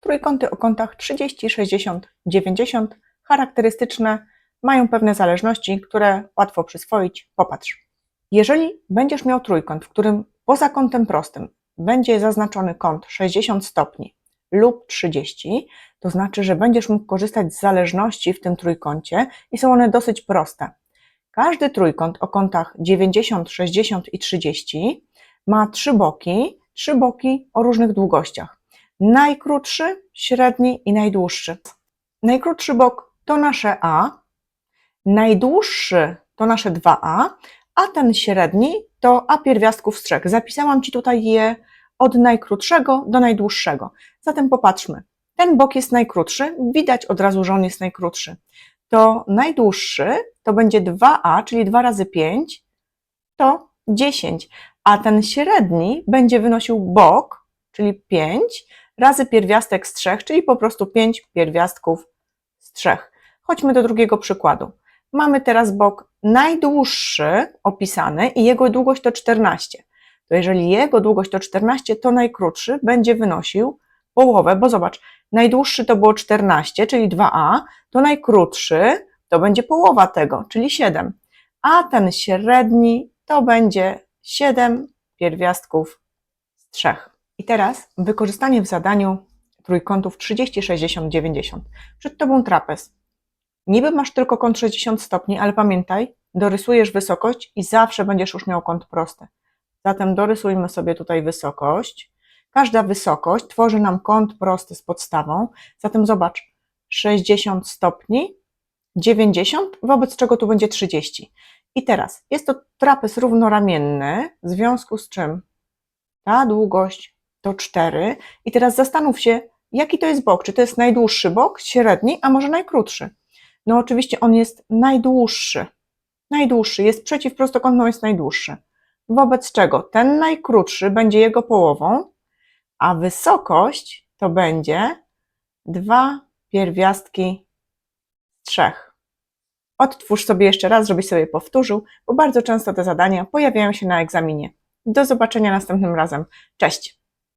Trójkąty o kątach 30, 60, 90 charakterystyczne mają pewne zależności, które łatwo przyswoić. Popatrz. Jeżeli będziesz miał trójkąt, w którym poza kątem prostym będzie zaznaczony kąt 60 stopni lub 30, to znaczy, że będziesz mógł korzystać z zależności w tym trójkącie i są one dosyć proste. Każdy trójkąt o kątach 90, 60 i 30 ma trzy boki, trzy boki o różnych długościach. Najkrótszy, średni i najdłuższy. Najkrótszy bok to nasze A, najdłuższy to nasze 2A, a ten średni to A pierwiastków trzech. Zapisałam Ci tutaj je od najkrótszego do najdłuższego. Zatem popatrzmy. Ten bok jest najkrótszy, widać od razu, że on jest najkrótszy. To najdłuższy to będzie 2A, czyli 2 razy 5, to 10, a ten średni będzie wynosił bok, czyli 5, razy pierwiastek z 3, czyli po prostu 5 pierwiastków z 3. Chodźmy do drugiego przykładu. Mamy teraz bok najdłuższy opisany i jego długość to 14. To jeżeli jego długość to 14, to najkrótszy będzie wynosił połowę, bo zobacz, najdłuższy to było 14, czyli 2a, to najkrótszy to będzie połowa tego, czyli 7. A ten średni to będzie 7 pierwiastków z 3. I teraz wykorzystanie w zadaniu trójkątów 30, 60, 90. Przed Tobą trapez. Niby masz tylko kąt 60 stopni, ale pamiętaj, dorysujesz wysokość i zawsze będziesz już miał kąt prosty. Zatem dorysujmy sobie tutaj wysokość. Każda wysokość tworzy nam kąt prosty z podstawą. Zatem zobacz, 60 stopni, 90, wobec czego tu będzie 30. I teraz jest to trapez równoramienny, w związku z czym ta długość to 4. I teraz zastanów się, jaki to jest bok. Czy to jest najdłuższy bok, średni, a może najkrótszy? No oczywiście on jest najdłuższy. Najdłuższy, jest przeciwprostokątną, jest najdłuższy. Wobec czego ten najkrótszy będzie jego połową, a wysokość to będzie 2 pierwiastki z 3. Odtwórz sobie jeszcze raz, żebyś sobie powtórzył, bo bardzo często te zadania pojawiają się na egzaminie. Do zobaczenia następnym razem. Cześć!